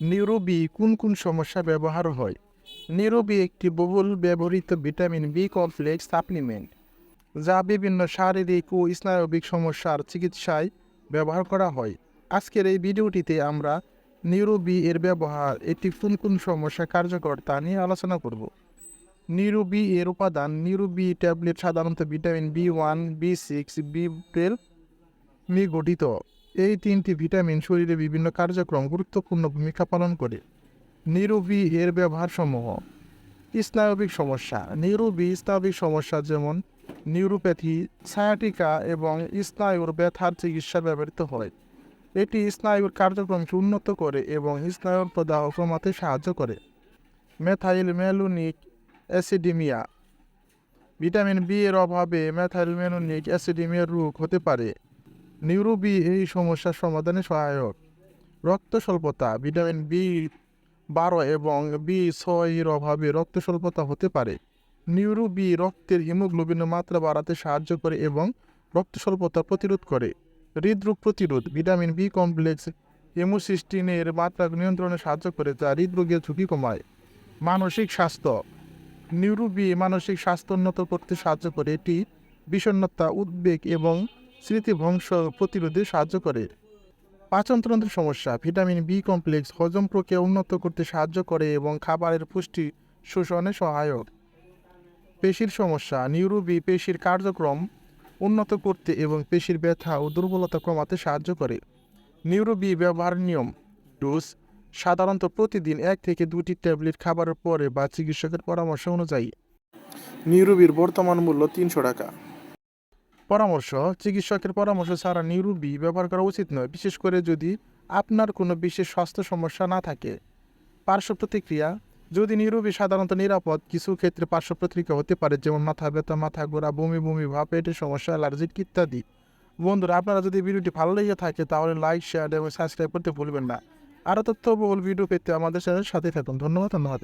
নিউরোবি কোন কোন সমস্যা ব্যবহার হয়? নিউরোবি একটি বহুল ব্যবহৃত ভিটামিন বি কমপ্লেক্স সাপ্লিমেন্ট, যা বিভিন্ন শারীরিক ও স্নায়বিক সমস্যার চিকিৎসায় ব্যবহার করা হয়। আজকের এই ভিডিওটিতে আমরা নিউরোবি এর ব্যবহার, এটি কোন কোন সমস্যা কার্যকর তা নিয়ে আলোচনা করব। নিউরোবি এর উপাদান নিউরোবি ট্যাবলেট সাধারণত vitamin B one, B six, B twelve নিয়ে গঠিত। এই তিনটি ভিটামিন শরীরে বিভিন্ন কার্যক্রম গুরুত্বপূর্ণ ভূমিকা পালন করে। নিরুবি এর ব্যবহার সমূহ স্নায়বিক সমস্যা। নিরুবি স্নায়বিক সমস্যা যেমন নিউরোপ্যাথি, সায়াটিকা এবং স্নায়ুর ব্যথার চিকিৎসা ব্যবহৃত হয়। এটি স্নায়ুর কার্যক্রমকে উন্নত করে এবং স্নায়ুর প্রদাহ কমাতে সাহায্য করে। Methyl malonic acidemia vitamin B এর অভাবে মেথাইল ম্যালোনিক অ্যাসিডিমিয়ার রোগ হতে পারে। নিউরোবি এই সমস্যার সমাধানে সহায়ক। রক্ত স্বল্পতা, ভিটামিন বি বারো এবং বি ছয়ের অভাবে রক্ত স্বল্পতা হতে পারে। নিউরোবি রক্তের হিমোগ্লোবিনের মাত্রা বাড়াতে সাহায্য করে এবং রক্ত স্বল্পতা প্রতিরোধ করে। হৃদরোগ প্রতিরোধ, ভিটামিন বি কমপ্লেক্স হেমোসিস্টিনের মাত্রা নিয়ন্ত্রণে সাহায্য করে যা হৃদরোগের ঝুঁকি কমায়। মানসিক স্বাস্থ্য, নিউরোবি মানসিক স্বাস্থ্য উন্নত করতে সাহায্য করে। এটি বিষণ্ণতা, উদ্বেগ এবং স্মৃতিভ্রংশ প্রতিরোধে সাহায্য করে। পাচনতন্ত্রের সমস্যা, ভিটামিন বি কমপ্লেক্স, হজম প্রক্রিয়া উন্নত করতে সাহায্য করে এবং খাবারের পুষ্টি শোষণে সহায়ক। পেশির সমস্যা, নিউরোবি পেশির কার্যক্রম উন্নত করতে এবং পেশির ব্যথা ও দুর্বলতা কমাতে সাহায্য করে। নিউরোবি ব্যবহার নিয়ম। ডোজ, সাধারণত প্রতিদিন এক থেকে দুটি ট্যাবলেট খাবারের পরে বা চিকিৎসকের পরামর্শ অনুযায়ী। নিউরোবির বর্তমান মূল্য তিনশো টাকা। পরামর্শ, চিকিৎসকের পরামর্শ ছাড়া নিউরোবি ব্যবহার করা উচিত নয়, বিশেষ করে যদি আপনার কোনো বিশেষ স্বাস্থ্য সমস্যা না থাকে। পার্শ্ব প্রতিক্রিয়া, যদি নিউরোবি সাধারণত নিরাপদ, কিছু ক্ষেত্রে পার্শ্ব প্রতিক্রিয়া হতে পারে, যেমন মাথা ব্যথা, মাথা ঘোরা, বমি বমি, ভাব পেটের সমস্যা, অ্যালার্জিক ইত্যাদি। বন্ধুরা, আপনারা যদি ভিডিওটি ভালো লেগে থাকে, তাহলে লাইক, শেয়ার এবং সাবস্ক্রাইব করতে ভুলবেন না। আরও তথ্যবহুল ভিডিও পেতে আমাদের চ্যানেলের সাথে থাকুন। ধন্যবাদ ধন্যবাদ